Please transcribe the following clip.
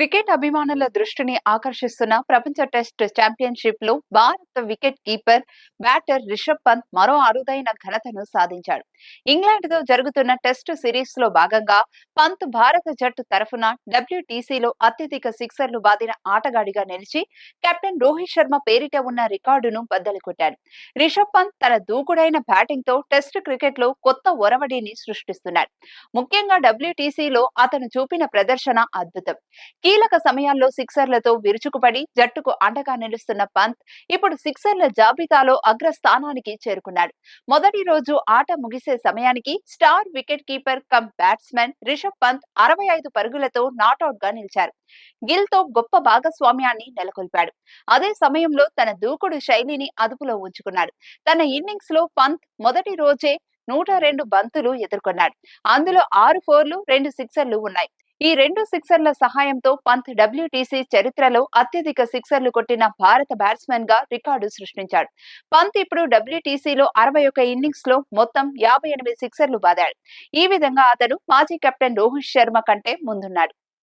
Cricket అభిమానుల దృష్టిని ఆకర్షిస్తున్న ప్రపంచ టెస్ట్ ఛాంపియన్షిప్లో భారత wicket keeper batter Rishabh Pant మరో అరుదైన ఘనతను సాధించాడు. ఇంగ్లాండ్తో జరుగుతున్న టెస్ట్ సిరీస్లో భాగంగా పంత్ భారత జట్టు తరఫున డబ్ల్యూటీసీలో అత్యధిక సిక్సర్లు బాదిన ఆటగాడిగా నిలిచి కెప్టెన్ రోహిత్ శర్మ పేరిట ఉన్న రికార్డును బద్దలు కొట్టాడు రిషబ్ పంత్ తన దూకుడైన బ్యాటింగ్తో టెస్ట్ క్రికెట్లో కొత్త ఒరవడిని సృష్టిస్తున్నాడు. ముఖ్యంగా డబ్ల్యూటీసీలో అతను చూపిన ప్రదర్శన అద్భుతం. కీలక సమయాల్లో సిక్సర్లతో విరుచుకుపడి జట్టుకు అండగా నిలుస్తున్న పంత్ ఇప్పుడు సిక్సర్ల జాబితాలో అగ్రస్థానానికి చేరుకున్నాడు. మొదటి రోజు ఆట ముగిసే సమయానికి star wicket keeper cum batsmen Rishabh Pant అరవై ఐదు పరుగులతో నాట్అవుట్గా నిలిచారు. గిల్తో గొప్ప భాగస్వామ్యాన్ని నెలకొల్పాడు. అదే సమయంలో తన దూకుడు శైలిని అదుపులో ఉంచుకున్నాడు. తన ఇన్నింగ్స్లో పంత్ మొదటి రోజే నూట రెండు బంతులు ఎదుర్కొన్నాడు. అందులో ఆరు ఫోర్లు రెండు సిక్సర్లు ఉన్నాయి. ఈ రెండు సిక్సర్ల సహాయంతో పంత్ డబ్ల్యూటీసీ చరిత్రలో అత్యధిక సిక్సర్లు కొట్టిన భారత బ్యాట్స్మెన్గా రికార్డు సృష్టించాడు. పంత్ ఇప్పుడు డబ్ల్యూటీసీలో అరవై ఒక ఇన్నింగ్స్లో మొత్తం యాభై ఎనిమిది సిక్సర్లు బాదాడు. ఈ విధంగా అతను మాజీ కెప్టెన్ రోహిత్ శర్మ కంటే ముందున్నాడు.